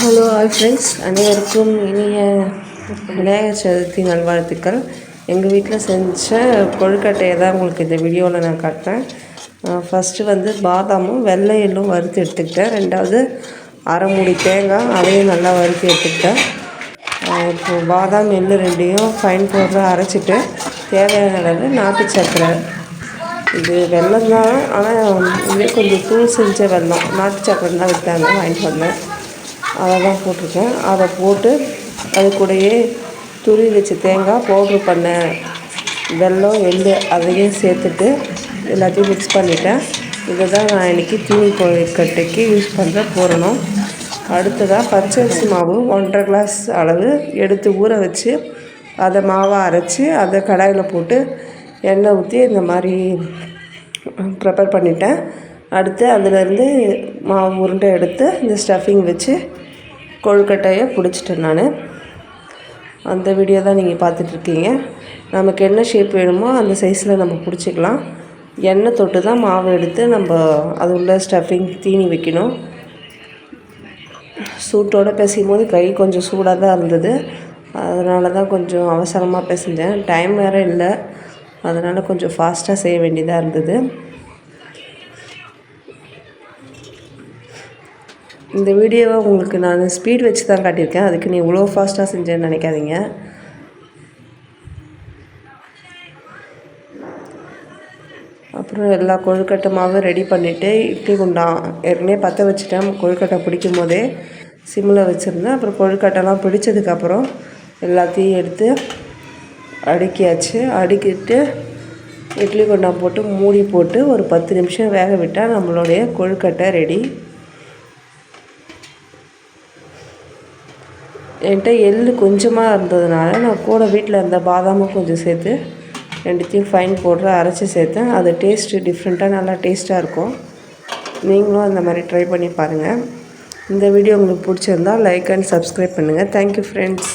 Hello hi friends அனைவருக்கும் இனிய விநாயகர் சதுர்த்தி நல்வாழ்த்துக்கள். எங்கள் வீட்டில் செஞ்ச கொழுக்கட்டையை தான் உங்களுக்கு இந்த வீடியோவில் நான் காட்டுறேன். ஃபஸ்ட்டு வந்து பாதாமும் வெள்ளை எள்ளும் வறுத்து எடுத்துக்கிட்டேன். ரெண்டாவது அரை மூடி தேங்காய் அதையும் நல்லா வறுத்து எடுத்துக்கிட்டேன். இப்போ பாதாம் எள்ளு ரெண்டையும் ஃபைன் பவுடராக அரைச்சிட்டு தேவையான அளவு நாட்டு சர்க்கரை. இது வெள்ளம் தான் ஆனால் இதே கொஞ்சம் தூள் செஞ்ச வெல்லம் நாட்டு சக்கரை தான் விற்றாங்க வாங்கிட்டு வந்தேன். அதை தான் போட்டிருக்கேன். அதை போட்டு அது கூடயே துருவி வச்ச தேங்காய் பவுட்ரு பண்ண வெல்லம் எள்ளு அதையும் சேர்த்துட்டு எல்லாத்தையும் மிக்ஸ் பண்ணிவிட்டேன் இதை தான் நான் இன்றைக்கி தீனி கொழுக்கட்டைக்கு யூஸ் பண்ணுற பூரணம். அடுத்ததாக பச்சரிசி மாவு ஒன்றரை கிளாஸ் அளவு எடுத்து ஊற வச்சு அதை மாவை அரைச்சி அதை கடாயில் போட்டு எண்ணெய் ஊற்றி இந்த மாதிரி ப்ரிப்பேர் பண்ணிட்டேன். அடுத்து அதிலேருந்து மாவு உருண்டை எடுத்து இந்த ஸ்டஃபிங் வச்சு கொழுக்கட்டையை பிடிச்சிட்டேன் நான். அந்த வீடியோ தான் நீங்கள் பார்த்துட்ருக்கீங்க. நமக்கு என்ன ஷேப் வேணுமோ அந்த சைஸில் நம்ம பிடிச்சிக்கலாம். எண்ணெய் தொட்டு தான் மாவு எடுத்து நம்ம அது உள்ள ஸ்டஃபிங் தீனி வைக்கணும். சூட்டோடு பேசும் போது கை கொஞ்சம் சூடாக தான் இருந்தது. அதனால தான் கொஞ்சம் அவசரமாக பேசிஞ்சேன் டைம் வேறு இல்லை. அதனால் கொஞ்சம் ஃபாஸ்ட்டாக செய்ய வேண்டியதாக இருந்தது. இந்த வீடியோவை உங்களுக்கு நான் ஸ்பீட் வச்சு தான் காட்டியிருக்கேன். அதுக்கு நீ இவ்வளோ ஃபாஸ்ட்டாக செஞ்சேன்னு நினைக்காதீங்க. அப்புறம் எல்லா கொழுக்கட்டை மாவும் ரெடி பண்ணிவிட்டு இட்லி குண்டான் ஏற்கனவே பற்ற வச்சுட்டேன். கொழுக்கட்டை பிடிக்கும் போதே சிம்மில் வச்சுருந்தேன். அப்புறம் கொழுக்கட்டைலாம் பிடிச்சதுக்கப்புறம் எல்லாத்தையும் எடுத்து அடுக்கியாச்சு. அடுக்கிட்டு இட்லி குண்டான் போட்டு மூடி போட்டு ஒரு பத்து நிமிஷம் வேக விட்டால் நம்மளுடைய கொழுக்கட்டை ரெடி என்கிட்ட எள் கொஞ்சமாக இருந்ததுனால நான் கூட வீட்டில் இருந்த பாதாமும் கொஞ்சம் சேர்த்து ரெண்டுத்தையும் ஃபைன் போட்டு அரைச்சி சேர்த்தேன். அது டேஸ்ட்டு டிஃப்ரெண்ட்டாக நல்லா டேஸ்ட்டாக இருக்கும். நீங்களும் அந்த மாதிரி ட்ரை பண்ணி பாருங்கள் இந்த வீடியோ உங்களுக்கு பிடிச்சிருந்தால் லைக் அண்ட் சப்ஸ்கிரைப் பண்ணுங்கள் தேங்க்யூ ஃப்ரெண்ட்ஸ்